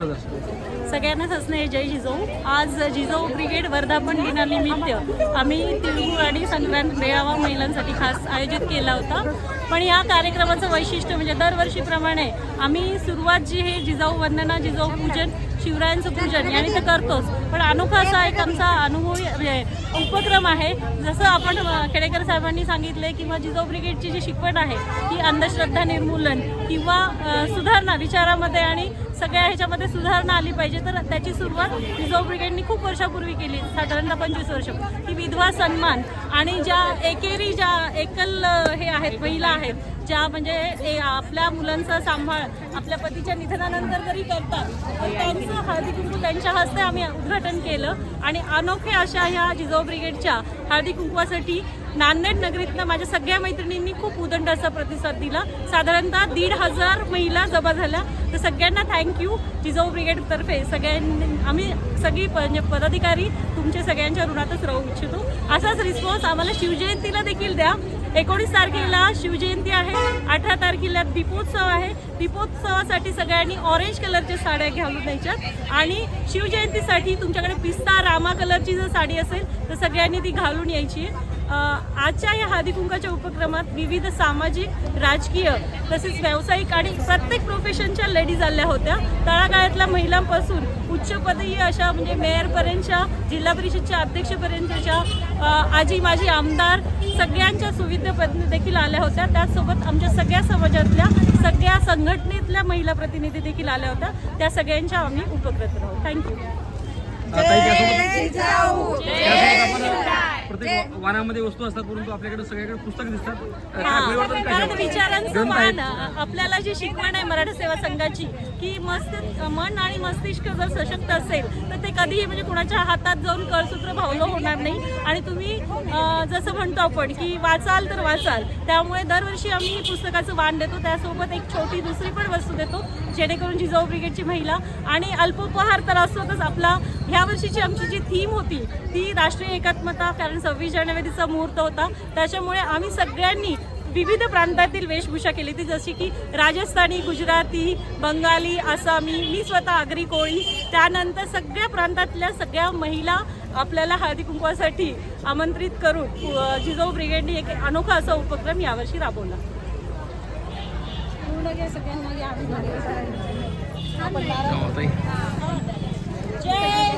सगळ्यांनाच असणे जय जिजाऊ आज जिजाऊ ब्रिगेड वर्धापन दिनानिमित्त आम्ही तिळगुळ आणि संक्रांत मेळावा महिलांसाठी खास आयोजित केला होता. पण या कार्यक्रमाचं वैशिष्ट्य म्हणजे दरवर्षीप्रमाणे आम्ही सुरुवात जी हे जिजाऊ वंदना जिजाऊ पूजन शिवरायांचं पूजन यांनी तर करतोच. पण अनोखा असा एक आमचा अनुभवी म्हणजे उपक्रम आहे. जसं आपण खेडेकर साहेबांनी सांगितले किंवा जिजाऊ ब्रिगेडची जी शिकवण आहे ती अंधश्रद्धा निर्मूलन किंवा सुधारणा विचारामध्ये आणि सगळ्या ह्याच्यामध्ये सुधारणा आली पाहिजे तर त्याची सुरुवात जिजाऊ ब्रिगेडनी खूप वर्षापूर्वी केली साधारणतः पंचवीस वर्ष. की विधवा सन्मान आणि ज्या एकेरी ज्या एकल हे आहेत महिला आहेत ज्या म्हणजे ए- आपल्या मुलांचा सांभाळ आपल्या पतीच्या निधनानंतर जरी करतात जिजाऊंचं हळदी कुंकू त्यांच्या हस्ते आम्ही उद्घाटन केलं. आणि अनोखे अशा ह्या जिजाऊ ब्रिगेडच्या हळदी कुंकवासाठी नांदेड नगरीतनं माझ्या सगळ्या मैत्रिणींनी खूप उदंड असा प्रतिसाद दिला. साधारणतः दीड हजार महिला जमा झाल्या. तर सगळ्यांना थँक्यू जिजाऊ ब्रिगेडतर्फे सगळ्यांनी आम्ही सगळी प- म्हणजे पदाधिकारी तुमच्या सगळ्यांच्या ऋणातच राहू इच्छितो. असाच रिस्पॉन्स आम्हाला शिवजयंतीला देखील द्या. एकोणीस तारखेला शिवजयंती आहे अठरा तारखेला दीपोत्सव आहे. दीपोत्सवासाठी सगळ्यांनी ऑरेंज कलरच्या साड्या घालून द्यायच्यात आणि शिवजयंतीसाठी तुमच्याकडे पिस्ता रामा कलरची जर साडी असेल तर सगळ्यांनी ती घालून यायची आहे. आजच्या या हळदी कुंकाच्या उपक्रमात विविध सामाजिक राजकीय तसेच व्यावसायिक आणि प्रत्येक प्रोफेशनच्या लेडीज आल्या होत्या. तळागाळातल्या महिलांपासून उच्चपदीय अशा म्हणजे मेयरपर्यंतच्या जिल्हा परिषदच्या अध्यक्षपर्यंतच्या आजी माजी आमदार सगळ्यांच्या सुविधा पत्नी देखील आल्या होत्या. त्याचसोबत आमच्या सगळ्या समाजातल्या सगळ्या संघटनेतल्या महिला प्रतिनिधी देखील आल्या होत्या. त्या सगळ्यांच्या आम्ही उपकृत राहू. थँक्यू वाहनामध्ये वस्तू असतात परंतु आपल्याकडे सगळ्याकडे पुस्तक दिसतात? विचारांचं मान. आपल्याला जी शिकवण आहे मराठा सेवा संघाची की मस्त मन आणि मस्तिष्क जर सशक्त असेल तर ते कधीही म्हणजे कुणाच्या हातात जाऊन करसूत्र भावलं होणार नाही आणि तुम्ही जसं म्हणतो आपण की वाचाल तर वाचाल त्यामुळे दरवर्षी आम्ही पुस्तकाचं वाण देतो त्यासोबत एक छोटी दुसरी पण वस्तू देतो जेणेकरून जिजाऊ ब्रिगेडची महिला आणि अल्पोपहार तर असतोच आपला ह्या वर्षीची आमची जी थीम होती ती राष्ट्रीय एकात्मता कारण सव्वीस जानेवारीचा मुहूर्त होता. त्याच्यामुळे आम्ही सगळ्यांनी विविध प्रांतातील वेशभूषा केली ती जशी की राजस्थानी गुजराती बंगाली आसामी मी स्वतः आगरी कोळी. त्यानंतर सगळ्या प्रांतातल्या सगळ्या महिला आपल्याला हळदी कुंकवासाठी आमंत्रित करून जिजाऊ ब्रिगेडनी एक अनोखा असा उपक्रम यावर्षी राबवला. हो,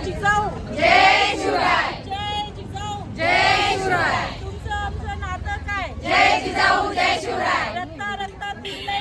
Yeah.